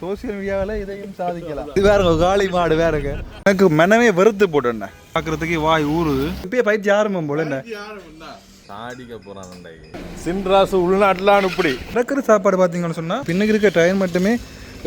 Social மீடியாவில் இதையும் சாதிக்கலாம். இது வேறங்க காளி மாடு வேறங்க. எனக்கு மனமே வெறுத்து போட்டேன் பார்க்கறதுக்கு வாய் ஊறுது. இப்பயே பயிற்சி ஆரம்பம் போல என்ன? சாடிக்க போறான் சின்ராசு உள்நாட்டிலான்னு இப்படி. நடக்கிற சாப்பாடு பார்த்தீங்கன்னு சொன்னால் பின்னுக்கு இருக்க டைம் மட்டுமே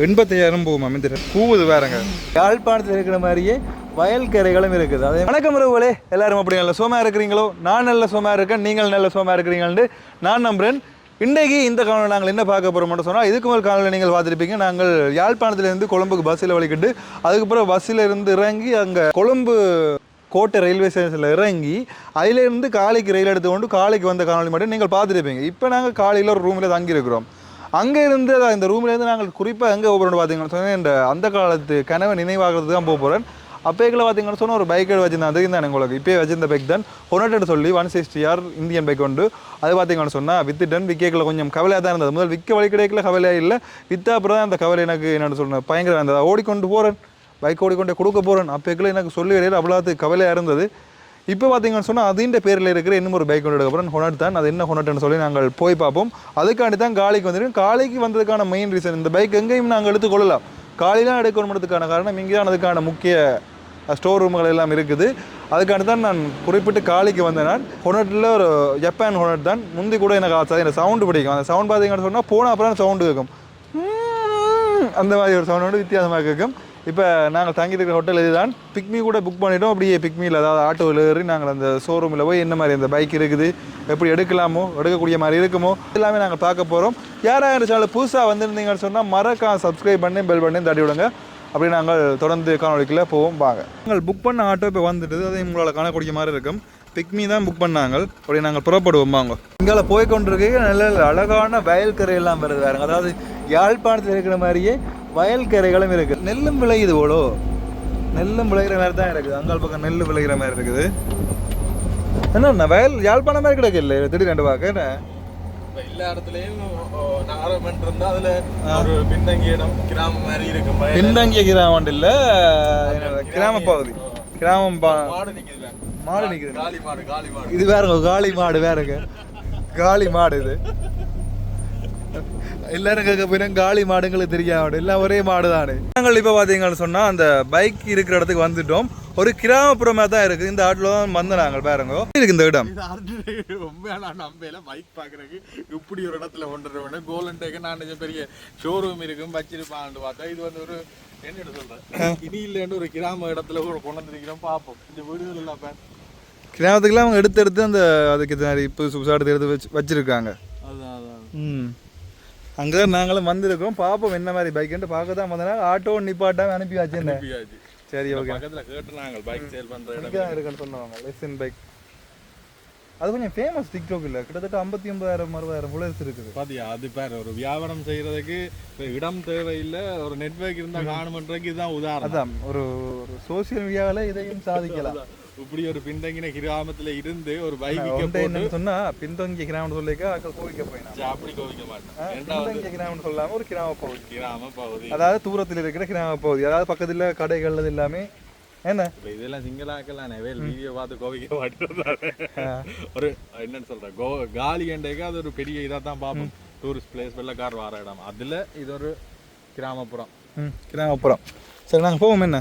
எண்பத்தையாயிரம் போகும் இந்த கூவுது வேறங்க. யாழ்ப்பாணத்தில் இருக்கிற மாதிரியே வயல் கரைகளும் இருக்குது. அதே வணக்கம் உறவுகளே எல்லாரும் அப்படி நல்ல சோமா இருக்கிறீங்களோ? நான் நல்ல சோமா இருக்கேன் நீங்கள் நல்ல சோமா இருக்கிறீங்கன்னு நான் நம்புறேன். இன்றைக்கு இந்த காலம் நாங்கள் என்ன பார்க்க போகிறோம்னு சொன்னால் இதுக்கு மேல் காலையில் நீங்கள் பார்த்துருப்பீங்க நாங்கள் யாழ்ப்பாணத்துலேருந்து கொழும்புக்கு பஸ்ஸில் வலிக்கிட்டு அதுக்கப்புறம் பஸ்ஸில் இருந்து இறங்கி அங்கே கொழும்பு கோட்டை ரயில்வே ஸ்டேஷனில் இறங்கி அதிலேருந்து காலைக்கு ரயில் எடுத்து கொண்டு காலைக்கு வந்த காணொலி மட்டும் நீங்கள் பார்த்துருப்பீங்க. இப்போ நாங்கள் காலையில் ஒரு ரூமில் தங்கியிருக்கிறோம் அங்கே இருந்து இந்த ரூம்லேருந்து நாங்கள் குறிப்பாக எங்கே போகிறோம்னு பார்த்தீங்கன்னு சொன்னால் இந்த அந்த காலத்து கனவை நினைவாகிறது தான் போக போகிறேன் அப்போக்கில் பார்த்தீங்கன்னு சொன்னால் ஒரு பைக் வச்சிருந்தேன் அதுக்கு தான் உங்களுக்கு இப்போயே வச்சிருந்த பைக் தான். ஹொனட்டட் சொல்லி one sixty R Indian bike உண்டு. அது பார்த்தீங்கன்னு சொன்னால் வித்துட்டன் விக்கேக்கில் கொஞ்சம் கவலையாக தான் இருந்தது. முதல் விற்க வழி கிடைக்கல கவலையாக இல்லை. விற்ற அப்புறம் தான் அந்த கவலை எனக்கு என்னென்னு சொன்னேன் பயங்கரம் இருந்தது ஓடிக்கொண்டு போகிறேன் பைக் ஓடிக்கொண்டே கொடுக்க போகிறேன் அப்போக்கில் எனக்கு சொல்லி இடையில அவ்வளோத்து கவலையாக இருந்தது. இப்போ பார்த்தீங்கன்னு சொன்னால் அதிൻ്റെ பேரில் இருக்கிற இன்னும் ஒரு பைக் கொண்டு அப்புறம் ஹொனட் தான். அது என்ன ஹொனட்னு சொல்லி நாங்கள் போய் பார்ப்போம். அதுக்காண்டி தான் காலிக்கு வந்துருக்கோம். காலிக்கு வந்ததுக்கான மெயின் ரீசன் இந்த பைக் எங்கேயும் நாங்கள் எடுத்துக்கொள்ளலாம் காலையெலாம் எடுக்கணுன்றதுக்கான காரணம் இங்கே தான் அதுக்கான முக்கிய ஸ்டோர் ரூம்கள் எல்லாம் இருக்குது. அதுக்காண்டி தான் நான் குறிப்பிட்டு காலிக்கு வந்தேன் நான் ஹொனட்டில் ஒரு ஜப்பான் ஹொனட் தான். முந்தி கூட எனக்கு ஆசை எனக்கு சவுண்டு பிடிக்கும். அந்த சவுண்ட் பார்த்தீங்கன்னு சொன்னால் போனால் அப்புறம் சவுண்டு கேட்கும். அந்த மாதிரி ஒரு சவுண்டோட வித்தியாசமாக கேட்கும். இப்போ நாங்கள் தங்கியிருக்கிற ஹோட்டல் இதுதான். பிக்மி கூட புக் பண்ணிட்டோம். அப்படியே பிக்மியில் அதாவது ஆட்டோவில் ஏறி நாங்கள் அந்த ஷோரூமில் போய் என்ன மாதிரி அந்த பைக் இருக்குது எப்படி எடுக்கலாமோ எடுக்கக்கூடிய மாதிரி இருக்குமோ எல்லாமே நாங்கள் பார்க்க போகிறோம் யாராக இருந்தாலும் புதுசாக வந்திருந்தீங்கன்னு சொன்னால் மறக்காம சப்ஸ்கிரைப் பண்ணி பெல் பண்ணி தட்டி விடுங்க. அப்படி நாங்கள் தொடர்ந்து காணொலிக்குள்ளே போவோம். வாங்க. நாங்கள் புக் பண்ண ஆட்டோ இப்போ வந்துட்டு அதை உங்களால் காணக்கூடிய மாதிரி இருக்கும். பிக்மி தான் புக் பண்ணாங்க. அப்படி நாங்கள் புறப்படுவோம். வாங்க. இங்கே போய் கொண்டிருக்க நல்ல அழகான வயல் கரையெல்லாம் வருது வேறுங்க அதாவது யாழ்ப்பாணத்தில் இருக்கிற மாதிரியே வயல் கரைகளும் இருக்குது நெல்லும் விளையுது போலோ? நெல்லும் விளையிற மாதிரி தான் இருக்குது. அங்காள் பக்கம் நெல் விளையிற மாதிரி இருக்குது. என்ன வயல் யாழ்ப்பாணம் மாதிரி கிடக்கு இல்லை திடீர் ரெண்டு பார்க்க என்ன? எல்லா இடத்துலயும் நகரம் இருந்தா அதுல ஒரு பின்தங்கிய இடம் கிராமம் மாதிரி இருக்கும். வயல்ல பின்தங்கிய கிராமம் இல்லை? கிராம பகுதி. கிராமம் பா மாடு நிக்குது. காளி மாடு காளி மாடு. இது வேறங்க காளி மாடு வேறங்க. காளி மாடு இது. எல்லாரும் கேட்க போயினா காளி மாடுங்களுக்கு தெரியாம எல்லாம் ஒரே மாடு தானே நாங்கள் இப்போ பார்த்தீங்கன்னு சொன்னால் அந்த பைக் இருக்கிற இடத்துக்கு வந்துட்டோம் ஒரு கிராமப்புறமாக தான் இருக்குது இந்த ஆட்டில் தான் வந்து நாங்கள் பாருங்க இருக்கு இந்த இடம் உண்மையான நம்பையில பைக் பாக்குறதுக்கு இப்படி ஒரு இடத்துல கொண்டு வேணும் கோல்டன் டேக்கு நான் பெரிய ஷோரூம் இருக்கும் வச்சிருப்பான்னு பார்த்தா இது வந்து ஒரு என்ன சொல்றேன் இனி இல்லைன்னு ஒரு கிராம இடத்துல ஒரு கொண்டு வந்திருக்கிறோம் பார்ப்போம் இந்த வீடுகள் எல்லாம். கிராமத்துக்குலாம் அவங்க எடுத்து எடுத்து அந்த அதுக்கு மாதிரி புதுசு புதுசாக எடுத்து எடுத்து வச்சு வச்சிருக்காங்க அதான் அதான் ம் அங்கே தான் நாங்களும் வந்திருக்கோம். பார்ப்போம் என்ன மாதிரி பைக்குன்ட்டு பார்க்க தான் வந்தனா ஆட்டோ நிப்பாட்டாம அனுப்பி வச்சிருந்தேன். சரி ஓகே பக்கத்துல கேட்டு நாங்கள் பைக் சேல் இடம் தான் இருக்குன்னு சொன்னாங்க. லெசன் பைக் அது கொஞ்சம் ஃபேமஸ் டிக்டாக் இல்லை. கிட்டத்தட்ட ஐம்பத்தி ஒன்பதாயிரம் அறுபதாயிரம் ஃபாலோவர்ஸ் இருக்குது. பாத்தியா அது பேர் ஒரு வியாபாரம் செய்யறதுக்கு இப்ப இடம் தேவையில்லை. ஒரு நெட்வொர்க் இருந்தா காணுமன்றதுக்கு இதுதான் உதாரணம். அதான் ஒரு ஒரு சோசியல் மீடியாவில் இதையும் சாதிக்கலாம். இப்படி ஒரு பின்தங்கின கிராமத்துல இருந்து ஒரு பைக் சொன்னா பின்தங்கிய கிராமம் சொல்லிக்க அக்கள் கோவிக்க போயினா அப்படி கோவிக்க மாட்டேன் பின்தங்கிய கிராமம் சொல்லாம ஒரு கிராம பகுதி. கிராம பகுதி. அதாவது தூரத்தில் இருக்கிற கிராம பகுதி. அதாவது பக்கத்துல கடைகள் எல்லாமே. என்ன? இதெல்லாம் சிங்களாக்கலாம் வேல் வீடியோ பார்த்து கோவிக்க மாட்டேன் ஒரு என்னன்னு சொல்றேன் கோ காலி எண்டைக்கு அது ஒரு பெரிய இதா தான் பார்ப்போம் டூரிஸ்ட் பிளேஸ் வெள்ளக்கார் வர இடம். அதுல இது ஒரு கிராமப்புறம். கிராமப்புறம். சரி நாங்கள் போவோம் என்ன?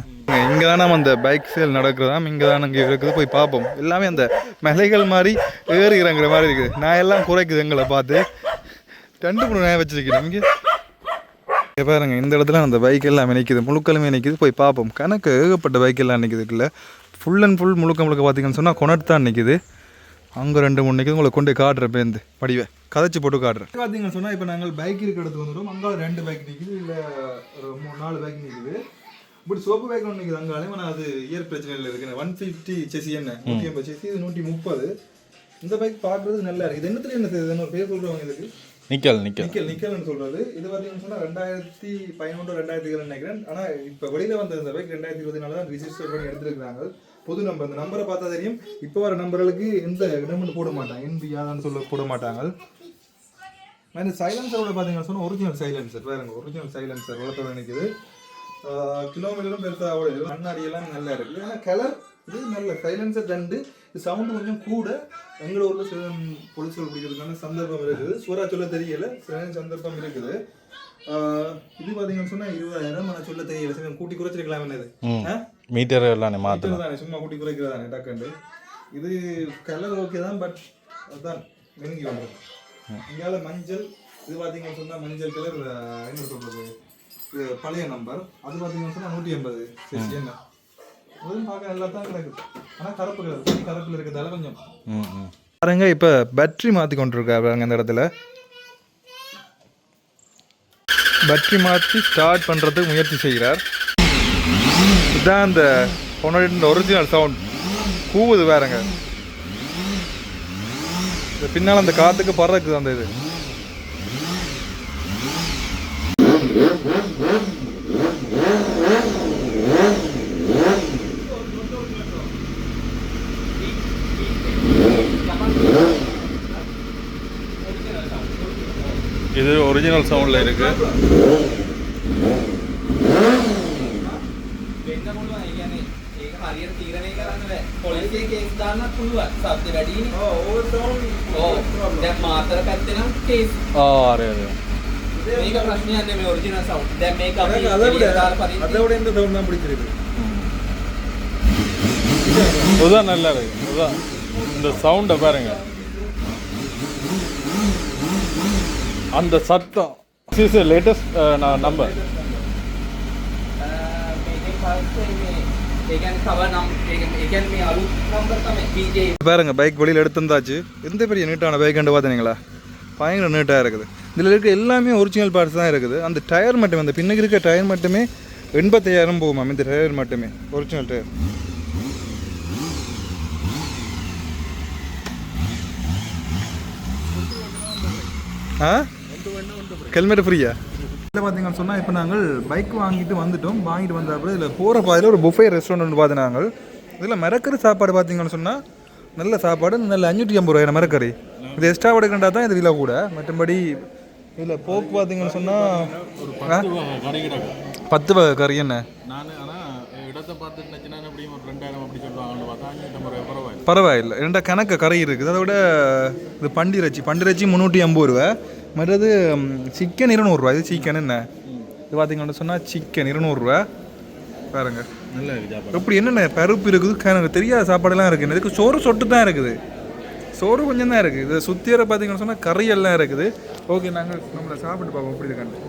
இங்கே தான் நம்ம அந்த பைக் சேல் நடக்கிறதா இங்கே தான் இங்கே இருக்குது போய் பார்ப்போம். எல்லாமே அந்த மலைகள் மாதிரி ஏறி இறங்குற மாதிரி இருக்குது. நான் எல்லாம் குறைக்குது எங்களை பார்த்து. ரெண்டு மூணு நேரம் வச்சிருக்கிறேன் இங்கே. இங்கே பாருங்க இந்த இடத்துல அந்த பைக் எல்லாம் நிற்கிது முழுக்கலுமே நிற்கிது போய் பார்ப்போம். கணக்கு ஏகப்பட்ட பைக் எல்லாம் நிற்கிது இல்லை ஃபுல் அண்ட் ஃபுல் முழுக்க முழுக்க பார்த்தீங்கன்னு சொன்னால் கொனட் தான் நிற்கிது அங்கே ரெண்டு மூணு நிற்கிது உங்களை கொண்டு காட்டுறேன் பேருந்து படிவை. கதைச்சு போட்டு காட்டுறேன். பார்த்தீங்கன்னு சொன்னால் இப்போ நாங்கள் பைக் இருக்க இடத்துக்கு வந்துடும் அங்கே ரெண்டு பைக் நிற்கிது இல்லை ஒரு மூணு நாலு பைக் நிற்கிது இப்படி சோப்பு பைக் ஒன்று நிற்கிது அங்காலே ஆனால் அது இயர் பிரச்சனையில் இருக்குது ஒன் ஃபிஃப்டி செசி என்ன? நூற்றி ஐம்பது செசி இது நூற்றி முப்பது. இந்த பைக் பார்க்குறது நல்லா இருக்குது இது என்னத்துல என்ன செய்யுது? ஒரு பேர் சொல்கிறவங்க இதுக்கு. Nickel nickel. நிக்கல் நிக்கல்னு சொல்றது. இது பார்த்தீங்கன்னு சொன்னா ரெண்டாயிரத்தி பதினொன்று ரெண்டாயிரத்தி ஏழு நினைக்கிறேன். ஆனா இப்ப வெளியில வந்த இந்த பைக் ரெண்டாயிரத்தி இருபத்தி நாலு தான் ரிஜிஸ்டர் பண்ணி எடுத்திருக்காங்க புது நம்பர் இந்த நம்பரை பார்த்தா தெரியும். இப்போ வர நம்பர்களுக்கு எந்த இடமும் போட மாட்டாங்க. என்பி யாதான்னு சொல்ல போட மாட்டாங்க. இந்த சைலன்சரோட பார்த்தீங்கன்னு சொன்னா ஒரிஜினல் சைலன்சர் வேறுங்க ஒரிஜினல் சைலன்சர் வளர்த்தோட நிற்குது கிலோமீட்டரும் பெருசாக ஓடுது கண்ணாடி எல்லாம் நல்லா இருக்கு. ஏன்னா கலர் இது நல்ல சைலன்சர் ரெண்டு இது சவுண்டு கொஞ்சம் கூட. எங்களோட ஊர்ல சில பொலிசுகள் பிடிக்கிறதுக்கான சந்தர்ப்பம் இருக்குது. சூறா சொல்ல தெரியல. சில சந்தர்ப்பம் இருக்குது. இது பார்த்தீங்கன்னு சொன்னா இருபதாயிரம். ஆனால் சொல்ல தெரியல. சரி கூட்டி குறைச்சிருக்கலாம் என்னது? மீட்டர் எல்லாம் மாற்றலாம் இதுதானே, சும்மா கூட்டி குறைக்கிறதானே டக்குண்டு இது கலர் ஓகே தான் பட் அதுதான் நெருங்கி வந்துடும் இங்கால மஞ்சள். இது பார்த்தீங்கன்னு சொன்னா மஞ்சள் கலர் என்ன சொல்றது? இது பழைய நம்பர் அது பார்த்தீங்கன்னு நூற்றி எண்பது சரி என்ன? அதுவும் பார்க்க நல்லா தான் கிடக்குது. ஆனால் கருப்பு கலர் கருப்பில் இருக்கிறதால கொஞ்சம் பாருங்க இப்போ பேட்டரி மாற்றி கொண்டிருக்காரு பாருங்க இந்த இடத்துல. பேட்டரி மாற்றி ஸ்டார்ட் பண்ணுறதுக்கு முயற்சி செய்கிறார். இதுதான் அந்த பொன்னோட ஒரிஜினல் சவுண்ட் கூவுது வேறங்க இந்த பின்னால் அந்த காத்துக்கு பறக்குது அந்த இது. சவுண்ட் தான் பிடிச்சிருக்கு இதுதான் நல்லா இருக்கு இந்த சவுண்டை பாருங்க அந்த சத்தம். இஸ் லேட்டஸ்ட் நான் நம்பர் பாருங்க பைக் வழியில் எடுத்துருந்தாச்சு. எந்த பெரிய நீட்டான பைக் கண்டு பார்த்தீங்களா பயங்கர நீட்டாக இருக்குது. இதில் இருக்க எல்லாமே ஒரிஜினல் பார்ட்ஸ் தான் இருக்குது. அந்த டயர் மட்டுமே அந்த பின்னுக்கு இருக்க டயர் மட்டுமே எண்பத்தையாயிரம் போகுமா. இந்த டயர் மட்டுமே ஒரிஜினல் டயர் ஆ? ஹெல்மெட் ஃப்ரீயா? இல்லை பார்த்தீங்கன்னு சொன்னால் இப்போ நாங்கள் பைக் வாங்கிட்டு வந்துட்டோம். வாங்கிட்டு வந்த அப்புறம் இதில் போகிற பாதையில் ஒரு புஃபே ரெஸ்டாரண்ட் ஒன்று பார்த்து நாங்கள். இதில் மிரக்கறி சாப்பாடு பார்த்தீங்கன்னு சொன்னால் நல்ல சாப்பாடு நல்ல அஞ்சூற்றி ஐம்பது ரூபாய் மிரக்கறி. இது எக்ஸ்ட்ரா எடுக்கண்டா தான் இது விலை கூட. மற்றபடி இதில் போக்கு பார்த்தீங்கன்னு சொன்னால் பத்து வகை கறி என்ன? பரவாயில்லை. ரெண்டா கணக்கு கறி இருக்குது. அதை விட இது பண்டிரச்சி பண்டிரச்சி முந்நூற்றி ஐம்பது ரூபா மற்றது சிக்கன் இருநூறுவா. இது சிக்கன் என்ன? இது பார்த்தீங்கன்னு சொன்னால் சிக்கன் இருநூறுவா. பாருங்க. நல்லா இருக்கு சாப்பாடு. எப்படி என்னென்ன பருப்பு இருக்குது? எனக்கு தெரியாத சாப்பாடெல்லாம் இருக்குது. இதுக்கு சோறு சொட்டு தான் இருக்குது. சோறு கொஞ்சம் தான் இருக்குது. இது சுத்தியரை பார்த்தீங்கன்னு சொன்னால் கறி எல்லாம் இருக்குது. ஓகே நாங்கள் நம்மளை சாப்பிட்டு பார்ப்போம். எப்படி இருக்கான்னு.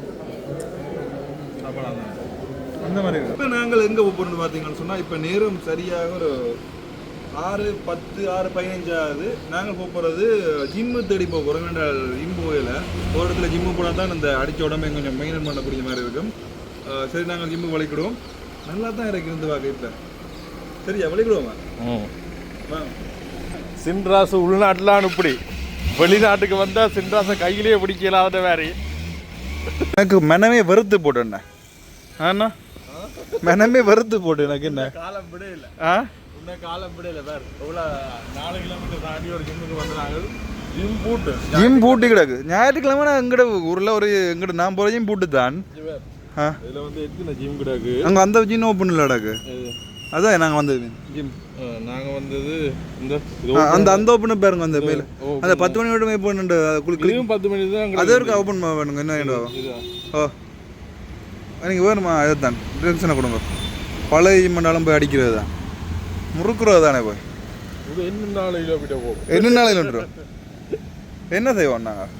சாப்பாடு அந்த மாதிரி இப்போ நாங்கள் எங்கே போகிறோம்னு பார்த்தீங்கன்னு சொன்னால் இப்போ நேரம் சரியாக ஒரு ஆறு பத்து ஆறு பதினஞ்சாவது நாங்கள் போக போகிறது ஜிம்மு தேடி போக போகிறோம் என்றால் ஜிம் போகல. ஒரு இடத்துல ஜிம்மு போனால் தான் இந்த அடித்த உடம்பை கொஞ்சம் மெயின்டைன் பண்ணக்கூடிய மாதிரி இருக்கும். சரி நாங்கள் ஜிம்மு வலிக்கிடுவோம் நல்லா தான் இருக்கு இந்த வகை இப்போ சரியா வலிக்கிடுவோமா சின்ராசு உள்நாட்டிலான்னு இப்படி வெளிநாட்டுக்கு வந்தால் சின்ராசை கையிலேயே பிடிக்கலாத வேறு எனக்கு மனமே வெறுத்து போட்டேண்ணே ஆண்ணா மனமே வெறுத்து போட்டு எனக்கு என்ன? காலம் விட இல்லை. ஆ? உன்ன காலம் விட இல்லை வேறு எவ்வளோ நாலு கிலோமீட்டர் தாண்டி ஒரு ஜிம்முக்கு வந்தாங்க ஜிம் பூட்டு. ஜிம் பூட்டி கிடக்கு. ஞாயிற்றுக்கிழமை நான் எங்கட ஊரில் ஒரு எங்கட நான் போகிற ஜிம் பூட்டு தான் ஆ. இதில் வந்து எத்தனை ஜிம் கிடக்கு? அங்கே அந்த ஜிம் ஓப்பன் இல்லை கிடக்கு. அதான் நாங்கள் வந்தது. ஜிம் நாங்கள் வந்தது இந்த அந்த அந்த ஓப்பன் பாருங்க அந்த மேல. அந்த பத்து மணி விட போயிட்டு குளிக்க இதுவும் பத்து மணி தான் அது வரைக்கும் ஓப்பன் பண்ணுங்க என்ன ஓ. நீங்கள் வேணுமா? அதுதான் டென்ஷனை கொடுங்க. பழைய ஜிம் பண்ணாலும் போய் அடிக்கிறது தான் முறுக்குறது தானே போய் என்ன நாளையில் வந்துடும் என்ன செய்வோம் நாங்கள்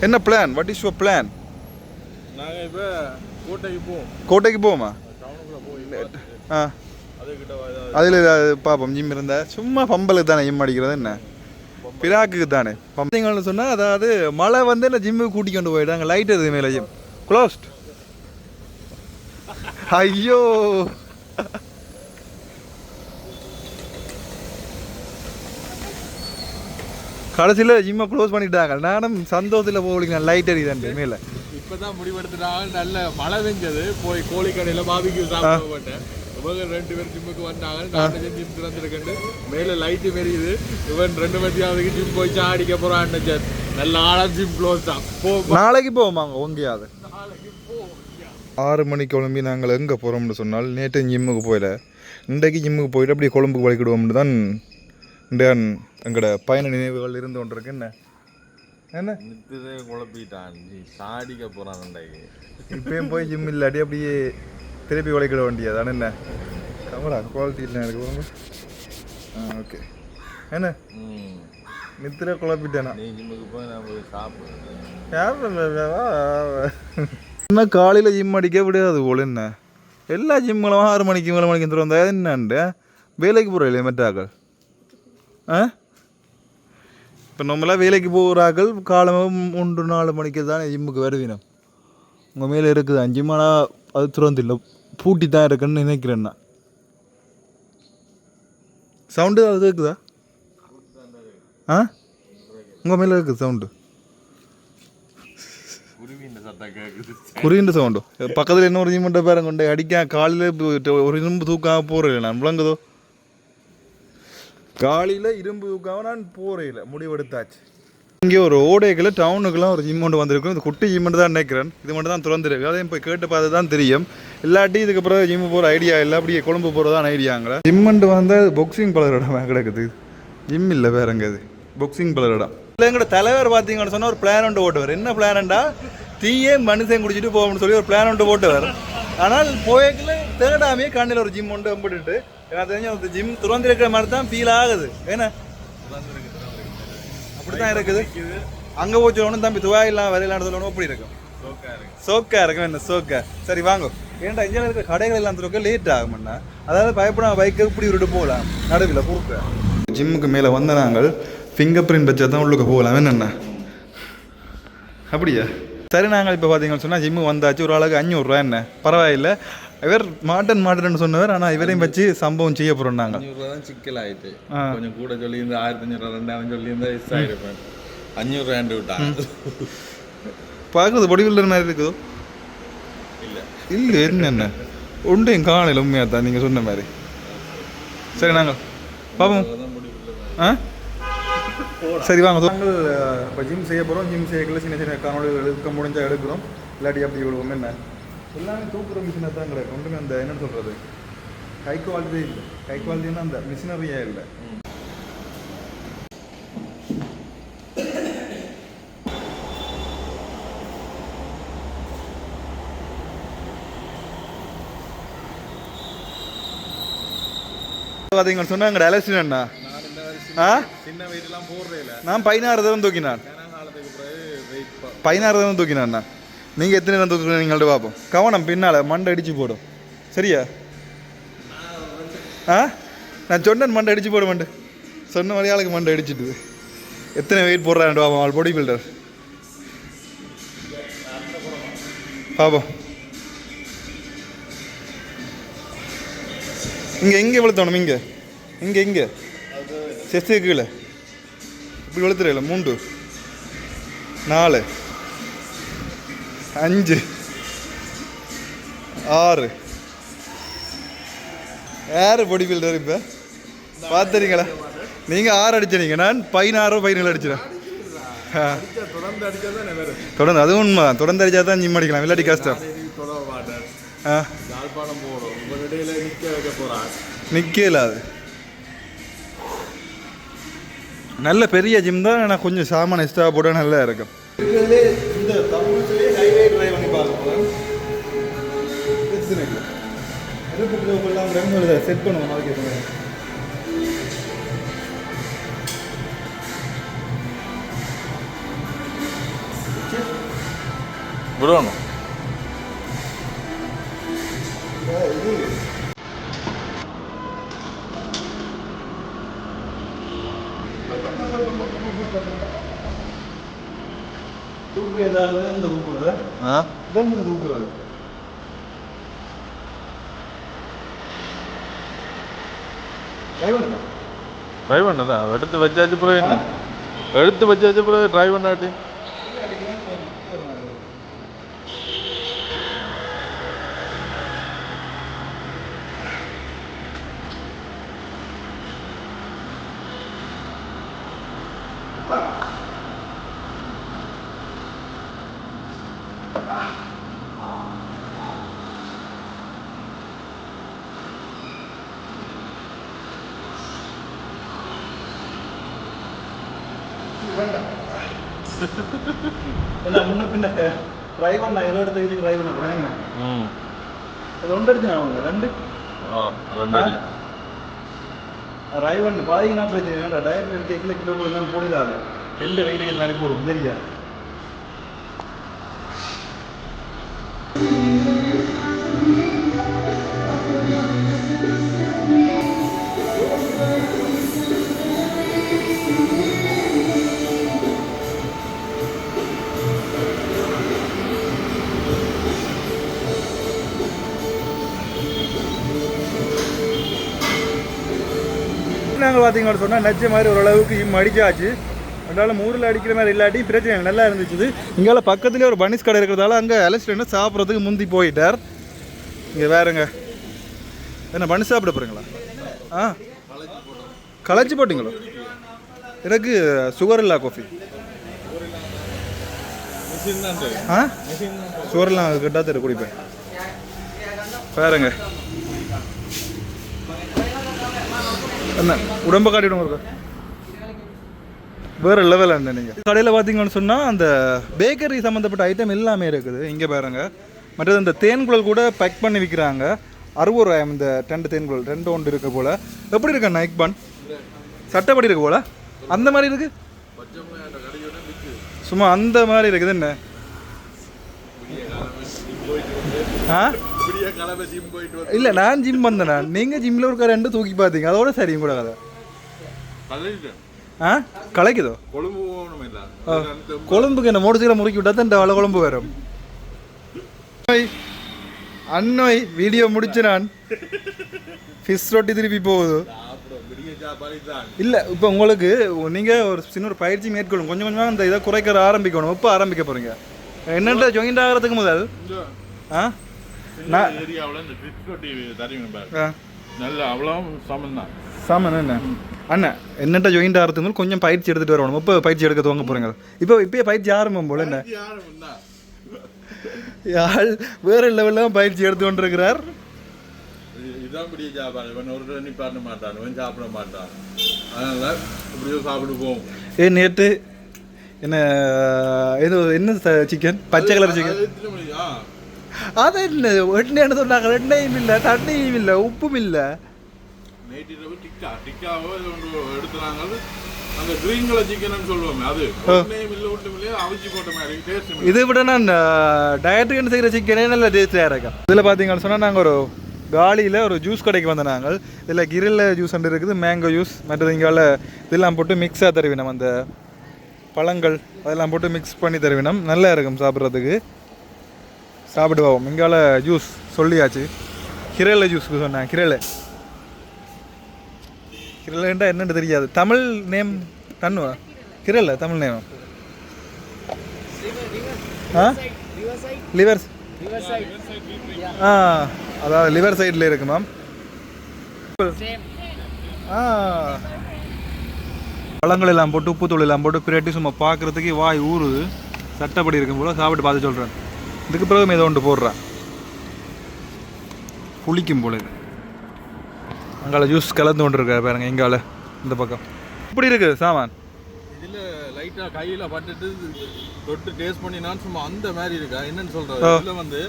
என்ன plan what is your plan நாங்கள் இப்போ கோட்டைக்கு போவோம். கோட்டைக்கு போவோமா? ஆ. அதில் பார்ப்போம். ஜிம் இருந்தா சும்மா பம்பலுக்கு தானே ஜிம் அடிக்கிறது என்ன? பிராக்குக்கு தானே. பம்பளைங்கள்னு சொன்னால் அதாவது மழை வந்து என்ன ஜிம்முக்கு கூட்டி கொண்டு போயிட்டாங்க. லைட் எது மேலே ஜிம் க்ளோஸ்ட் ஐயோ. கடைசியில் ஜிம்மை க்ளோஸ் பண்ணிட்டாங்க. நானும் சந்தோஷத்தில் போகலிங்க. லைட் எரியுதாண்டு மேலே. இப்போ தான் முடிவெடுத்துட்டாங்க. நல்ல மழை பெஞ்சது. போய் கோழிக்கடையில் பாபிக்கு சாப்பிட மாட்டேன் இவங்க ரெண்டு பேர் ஜிம்முக்கு வந்தாங்க. நான் ஜிம் திறந்துருக்கேன் மேலே லைட்டு மெரியுது இவன் ரெண்டு மத்தியாவதுக்கு ஜிம் போய் சாடிக்க போகிறான் நல்ல ஆழம் ஜிம் க்ளோஸ் தான். போ நாளைக்கு போவோமாங்க உங்கேயாவது ஆறு மணிக்கு கிளம்பி நாங்கள் எங்கே போகிறோம்னு சொன்னால் நேற்று ஜிம்முக்கு போயில இன்றைக்கு ஜிம்முக்கு போயிட்டு அப்படியே கொழும்புக்கு வலிக்கிடுவோம்னு தான் எங்களோட பயண நினைவுகள் இருந்து கொண்டிருக்கு. என்ன? என்ன? நித்திரை குழப்பிட்டான். நீ சாடிக்க போறான் இப்பயும் போய் ஜிம் இல்லாட்டி அப்படியே திருப்பி உழைக்கிட வேண்டியது. அதானே என்ன? கமலா குவாலிட்டி இல்லை எனக்கு ஆ ஓகே என்ன? நித்திர குழப்பிட்டேனா? நீ ஜிம்முக்கு போய் நான் சாப்பிடுறேன் யார் என்ன காலையில் ஜிம் அடிக்க விடாது போல என்ன? எல்லா ஜிம்களும் ஆறு மணிக்கு ஏழு மணிக்கு தருவா என்னண்டு வேலைக்கு போகிற இல்லையா மெட்டாக்கள் ஆ? இப்போ நம்மளாம் வேலைக்கு போகிறாக்கள் காலமாக மூன்று நாலு மணிக்கு தான் ஜிம்முக்கு வருவினோம். உங்கள் மேலே இருக்குது அஞ்சு மணி அது திறந்தில்லை. பூட்டி தான் இருக்குன்னு நினைக்கிறேன் நான். சவுண்டு அது இருக்குதா? ஆ? உங்கள் மேலே இருக்குது சவுண்டு குருவின் சத்தம் கேட்குது குறின்ற சவுண்டு பக்கத்தில் இன்னொரு ஜிம்மண்ட பேரம் கொண்டு. அடிக்க காலையில் ஒரு இரும்பு தூக்காம போகிறேன் நான் விளங்குதோ? காலையில் இரும்பு தூக்காம நான் முடிவெடுத்தாச்சு. இங்கே ஒரு ஓடைக்கில் டவுனுக்குலாம் ஒரு ஜிம் ஒன்று வந்திருக்கும். இந்த குட்டி ஜிம் தான் நினைக்கிறேன். இது மட்டும் தான் திறந்துருக்கு. அதையும் போய் கேட்டு பார்த்து தான் தெரியும். இல்லாட்டி இதுக்கப்புறம் ஜிம்மு போகிற ஐடியா இல்லை. அப்படியே கொழும்பு போகிறதான் ஐடியாங்களா ஜிம்மெண்டு வந்து பாக்ஸிங் பலர் இடம் கிடக்குது. ஜிம் இல்லை வேற எங்க இது. பாக்ஸிங் பலர் இடம். இல்லை எங்களோட தலைவர் பார்த்தீங்கன்னு சொன்னால் ஒரு பிளான் ஒன்று ஓட்டுவார். என்ன பிளான்டா தீயே மனுஷன் குடிச்சிட்டு போகணும்னு சொல்லி ஒரு பிளான் ஒன்று ஓட்டுவார். ஆனால் போயக்கில் தேடாமே கண்ணில் ஒரு ஜிம் ஒன்று அம்பிட்டுட்டு எனக்கு தெரிஞ்ச அந்த ஜிம் திறந்திருக்கிற மாதிரி தான் ஃபீல் ஆகுது. ஏன்னா? அப்படி தான் இருக்குது. அங்கே போச்சு ஒன்றும் தம்பி துவாயிலாம் வரையிலான்னு சொல்லணும் அப்படி இருக்கும். சோக்கா இருக்கும் என்ன சோக்கா? சரி வாங்க. ஏன்டா இங்கே இருக்க கடைகள் எல்லாம் திறக்க லேட் ஆகும்ண்ணா அதாவது பயப்படாம பைக்கை இப்படி விட்டுட்டு போகலாம். நடுவில் குறுக்க. ஜிம்முக்கு மேலே வந்த நாங்கள் ஃபிங்கர் பிரிண்ட் வச்சா தான் உள்ளுக்கு போகலாம். என்னண்ணா? அப்படியா? சரி நாங்கள் இப்போ பார்த்தீங்கன்னு சொன்னால் ஜிம்மு வந்தாச்சு. ஒரு ஆளுக்கு அஞ்சூறுரூவா என்ன? பரவாயில்ல. இவர் மாட்டன் மாட்டன்னு சொன்னவர் ஆனால் இவரையும் வச்சு சம்பவம் செய்ய போகிறோம் நாங்கள் தான் சிக்கல் ஆயிட்டு. ஆ. கொஞ்சம் கூட சொல்லியிருந்தா ஆயிரத்தி அஞ்சூறுரூவா ரெண்டாயிரம் சொல்லியிருந்தா எஸ் ஆயிருப்பேன் அஞ்சூறு ரெண்டு விட்டான் பார்க்குறது பொடி பில்டர் மாதிரி இருக்குதோ? இல்லை. இல்லை என்னென்ன? ஒன்றையும் காலையில் உண்மையாக தான் நீங்கள் சொன்ன மாதிரி. சரி நாங்கள் பார்ப்போம் ஆ? சரி வாங்க நாங்கள் இப்போ ஜிம் செய்ய போகிறோம் ஜிம் செய்யக்குள்ள சின்ன சின்ன காணொலிகள் எடுக்க முடிஞ்சால் எடுக்கிறோம். இல்லாட்டி அப்படி விடுவோம் என்ன? எல்லாமே தூக்குற மிஷினை தான் கிடைக்கும் ஒன்றுமே அந்த என்னன்னு சொல்கிறது கை குவாலிட்டி இல்லை. கை குவாலிட்டின்னா அந்த மிஷினரியே இல்லை. பார்த்தீங்கன்னு சொன்னால் எங்கள் அலசினா மாதிரி ஆ? சின்ன வெயிட்லாம் போடுறே இல்லை நான் பதினாறு தரம் தூக்கினான். பதினாறு தரம் தூக்கினாண்ணா நீங்கள் எத்தனை தரம் நீங்கள்ட்ட பார்ப்போம் கவனம் பின்னால் மண்டை அடித்து போடும். சரியா? ஆ? நான் சொன்னேன் மண்டை அடித்து போட மண்டை சொன்ன மலையாளுக்கு மண்டை அடிச்சிட்டு எத்தனை வெயிட் போடுறான் பாபம் அவள் பொடி பில்டர் பாபம் இங்கே எங்கே வளர்த்தணும் இங்கே. இங்கே இங்கே. செஸ்ட்டு கீழே. இப்படி வெளுத்துறல மூன்று. நாலு. அஞ்சு ஆறு யார் பொடி பில்டர் இப்போ பார்த்துறீங்களா நீங்கள் ஆறு அடிச்சிருங்க நான் பதினாறு பதினேழு அடிச்சிடேன் தொடர்ந்து தொடர்ந்து உண்மை தான் தொடர்ந்து அதுவும் உண்மை தொடர்ந்து அடிச்சா தான் ஜிம் அடிக்கலாம் இல்லாட்டி கஷ்டம் ஆ நிற்கல அது நல்ல பெரிய ஜிம் தான் ஆனால் கொஞ்சம் சாமான எக்ஸ்ட்ரா போட நல்லா இருக்கும் செட் பண்ணுவோம் அதுக்கு விடணும் தூக்கு ஏதாவது இந்த தூக்குறது தூக்குறது டிரைவர் ட்ரை பண்ணதா? எடுத்து வச்சாச்சு பிறகு என்ன எடுத்து வச்சாச்சு பிறகு பண்ண இடத்துக்கு ட்ரை பண்ண போறேன் அது ஒன்று அடிச்சு அவங்க ரெண்டு ரெண்டு ரைவன் பாதிங்கன்னா பிரச்சனை டயட் எடுத்து எக்கில் கிலோ போய் போடுதாது ரெண்டு வெயிட்டுக்கு நாளைக்கு போடும் தெரியா நாங்கள் பார்த்தீங்கன்னு சொன்னால் நச்ச மாதிரி ஓரளவுக்கு இம் அடிச்சாச்சு. அதனால மூரில் அடிக்கிற மாதிரி இல்லாட்டி பிரச்சனை. நல்லா இருந்துச்சு. இங்கால பக்கத்துலேயே ஒரு பனிஸ் கடை இருக்கிறதால அங்கே அலசிட்டு சாப்பிட்றதுக்கு முந்தி போயிட்டார். இங்கே வேறுங்க. என்ன பனி சாப்பிட போகிறீங்களா ஆ? களைச்சி போட்டிங்களோ? எனக்கு சுகர் இல்லா காஃபி. ஆ? சுகர்லாம் கிட்டா குடிப்பேன். பாருங்க என்ன உடம்ப காட்டிவிடுங்க ஒருக்கா. வேற லெவல் என்ன நீங்கள் கடையில் பார்த்தீங்கன்னு சொன்னால் அந்த பேக்கரி சம்மந்தப்பட்ட ஐட்டம் எல்லாமே இருக்குது. இங்கே பாருங்க. மற்றது இந்த தேன்குழல் கூட பேக் பண்ணி விற்கிறாங்க அறுபது ரூபாயம் இந்த ரெண்டு தேன்குழல் ரெண்டு ஒன்று இருக்க போல். எப்படி இருக்கு நைக் பன் சட்டப்படி இருக்கு போல. அந்த மாதிரி இருக்கு? சும்மா அந்த மாதிரி இருக்குது என்ன? ஆ? இல்லை நான் ஜிம் வந்தேனா? நீங்கள் ஜிம்மில் இருக்க ரெண்டு தூக்கி பார்த்தீங்க. அதோட சரி கூட கதை. ஆ? கலைக்குதோ. கொழும்புக்கு என்ன மூடு முறுக்கி விட்டா தான் இந்த வள குழம்பு வரும். அண்ணோய் வீடியோ முடிச்சு நான். ஃபிஷ் ரொட்டி திருப்பி போகுது. இல்லை இப்போ உங்களுக்கு நீங்கள் ஒரு சின்ன ஒரு பயிற்சி மேற்கொள்ளும். கொஞ்சம் கொஞ்சமாக அந்த இதை குறைக்கிற ஆரம்பிக்கணும். எப்போ ஆரம்பிக்க போகிறீங்க என்னென்ன ஜாயிண்ட் ஆகிறதுக்கு முதல்? ஆ? நான் ஏரியாவில் இந்த ஃபிஷ் ரொட்டி தருவீங்க நல்ல அவ்வளோ சமம் தான். சாமான் என்ன? அண்ணன் என்னட்ட ஜாயிண்ட் ஆகிறதுக்கு கொஞ்சம் பயிற்சி எடுத்துகிட்டு வரணும். இப்போ பயிற்சி எடுக்க துவங்க போகிறீங்க இப்போ இப்போயே பயிற்சி ஆரம்பம் போல என்ன? யாழ் வேறு லெவலில் பயிற்சி எடுத்து கொண்டிருக்கிறார். இது- இதுதான் பிடிய சாப்பாடு இவன் ஒரு தண்ணி பண்ண மாட்டான். இவன் சாப்பிட மாட்டான். அதனால இப்படியோ சாப்பிட்டு போவோம் ஏ நேற்று என்ன ஏதோ என்ன சிக்கன் பச்சை கலர் சிக்கன் இல்லை தண்ணியும் இல்லை உப்பும் இல்லை. நைட் இரவு டிக்கா டிக்காவோ இது விட நான் டயட்டுக்கு செய்கிற சிக்கனே நல்ல டேஸ்டாக இருக்கும். இதில் பார்த்தீங்கன்னு சொன்னால் நாங்கள் ஒரு காலியில் ஒரு ஜூஸ் கடைக்கு வந்த நாங்கள். இதில் கிரில்ல ஜூஸ் அண்டு இருக்குது மேங்கோ ஜூஸ் மற்றது இங்கால இதெல்லாம் போட்டு மிக்ஸாக தருவினோம். அந்த பழங்கள் அதெல்லாம் போட்டு மிக்ஸ் பண்ணி தருவினோம். நல்லா இருக்கும் சாப்பிட்றதுக்கு. சாப்பிடுவோம் இங்கால ஜூஸ் சொல்லியாச்சு. கிரேல ஜூஸ்க்கு சொன்னேன் கிரேல. கிரேலண்டா என்னென்னு தெரியாது. தமிழ் நேம் தன்னுவா கிரேல தமிழ் நேம் ஆ? லிவர் ஆ அதாவது லிவர் சைடில் இருக்கு மேம் ஆ. பழங்கள் எல்லாம் போட்டு உப்புத்தூள் எல்லாம் போட்டு பிரட்டி சும்மா பார்க்குறதுக்கு வாய் ஊறுது. சட்டப்படி இருக்கும் போல சாப்பிட்டு பார்த்து சொல்கிறேன் இதுக்கு பிறகு ஏதோ ஒன்று போடுறேன். புளிக்கும் போல இது. அங்கால ஜூஸ் கலந்து கொண்டு இருக்காரு பாருங்க எங்கால இந்த பக்கம். இப்படி இருக்கு சாமான். இதில் லைட்டாக கையில் பட்டுட்டு தொட்டு டேஸ்ட் பண்ணினா சும்மா அந்த மாதிரி இருக்கா? என்னன்னு சொல்றது. இதில் வந்து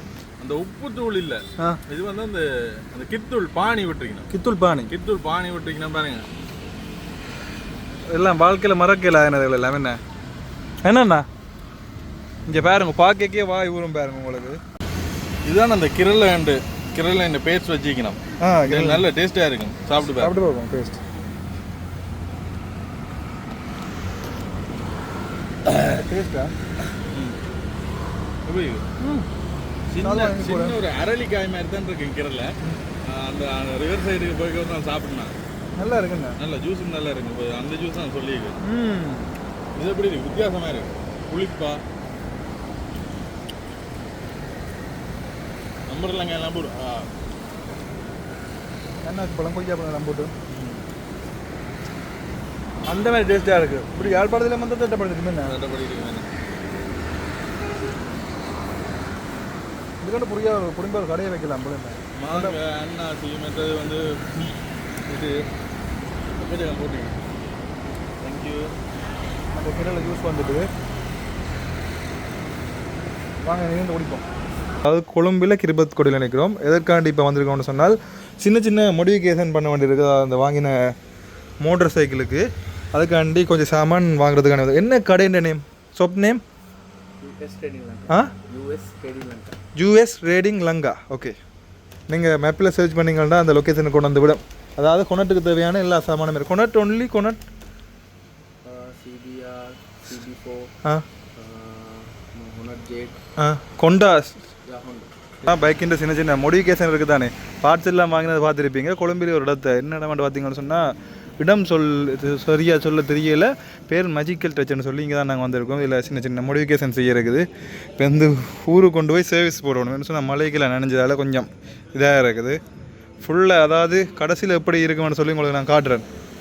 அந்த உப்பு தூள் இல்லை. இது வந்து அந்த அந்த கித்தூள் பானி விட்டுருக்கணும். கித்தூள் பானி. கித்தூள் பானி விட்டுருக்கணும் பாருங்க. எல்லாம் வாழ்க்கையில் மறக்கல எல்லாம் என்ன? என்னண்ணா? இங்கே பாருங்க பார்க்கக்கே வாய் ஊறும் பாருங்க உங்களுக்கு. இதுதான் அந்த கிரலண்டு கிரலண்டு பேஸ்ட் வச்சுக்கணும் ஆ இது நல்ல டேஸ்டாக இருக்கும். சாப்பிட்டு சாப்பிட்டு பார்ப்போம் டேஸ்ட் டேஸ்டா எப்படி? சின்ன சின்ன ஒரு அரளிக்காய் மாதிரி தான் இருக்கு கிரல அந்த ரிவர் சைடுக்கு போய் நான் சாப்பிட்டேன் நல்லா இருக்குண்ணா. நல்ல ஜூஸும் நல்லா இருக்கு அந்த ஜூஸ் நான் சொல்லியிருக்கேன். இது எப்படி இருக்கு வித்தியாசமா இருக்கு. புளிப்பா நம்பர்லங்க எல்லாம் போடு ஆ, அண்ணாச்சி பழம் கொய்யா பழம் எல்லாம் போட்டு அந்த மாதிரி டேஸ்ட்டாக இருக்கு இப்படி யாழ்ப்பாணத்தில் வந்து தட்டப்படுது என்ன வேணும். இதுக்கான புரியா புரிம்ப ஒரு கடையை வைக்கலாம் என்ன மாங்க அன்னாசி மற்றது வந்து இது போட்டீங்க தேங்க்யூ அந்த கிணல ஜூஸ் வந்துட்டு வாங்க நீங்க குடிப்போம் அதாவது கொழும்பில் கிருபத் கொடியில் நிற்கிறோம் எதற்காண்டி இப்போ வந்திருக்கோம்னு சொன்னால் சின்ன சின்ன மோடிஃபிகேஷன் பண்ண வேண்டியிருக்கு. அந்த வாங்கின மோட்டார் சைக்கிளுக்கு. அதுக்காண்டி கொஞ்சம் சாமான் வாங்குறதுக்கான. என்ன கடைன்ற நேம்? Shop name? ஆ? யூஎஸ் ரேடிங் லங்கா ஓகே நீங்கள் மேப்பில் சர்ச் பண்ணீங்கன்னா அந்த லொக்கேஷனுக்கு கொண்டு வந்து விடும். அதாவது கொனட்டுக்கு தேவையான எல்லா சாமானும் இருக்குது கொனட் ஒன்லி கொனட் சிபிஆர் சிபி ஃபோர் ஆ ஹொனட் ஜேட் ஆ. கொண்டா ஹோண்டா ஆ. பைக்கின்ற சின்ன சின்ன மொடிஃபிகேஷன் இருக்குது தானே பார்ட்ஸ் எல்லாம் வாங்கினது பார்த்துருப்பீங்க. கொழும்பில் ஒரு இடத்த என்ன இடம் பார்த்தீங்கன்னு சொன்னால் இடம் சொல் சரியாக சொல்ல தெரியல. பேர் மஜிக்கல் டச்னு சொல்லி இங்கே தான் நாங்கள் வந்திருக்கோம். இதில் சின்ன சின்ன மோடிஃபிகேஷன் செய்ய இருக்குது. இப்போ இந்த ஊருக்கு கொண்டு போய் சர்வீஸ் போடணும் சொன்னால் மலைக்கெல்லாம் நனைஞ்சதால கொஞ்சம் இதாக இருக்குது. ஃபுல்லாக அதாவது கடைசியில் எப்படி இருக்குமென்னு சொல்லி உங்களுக்கு நான் காட்டுறேன்.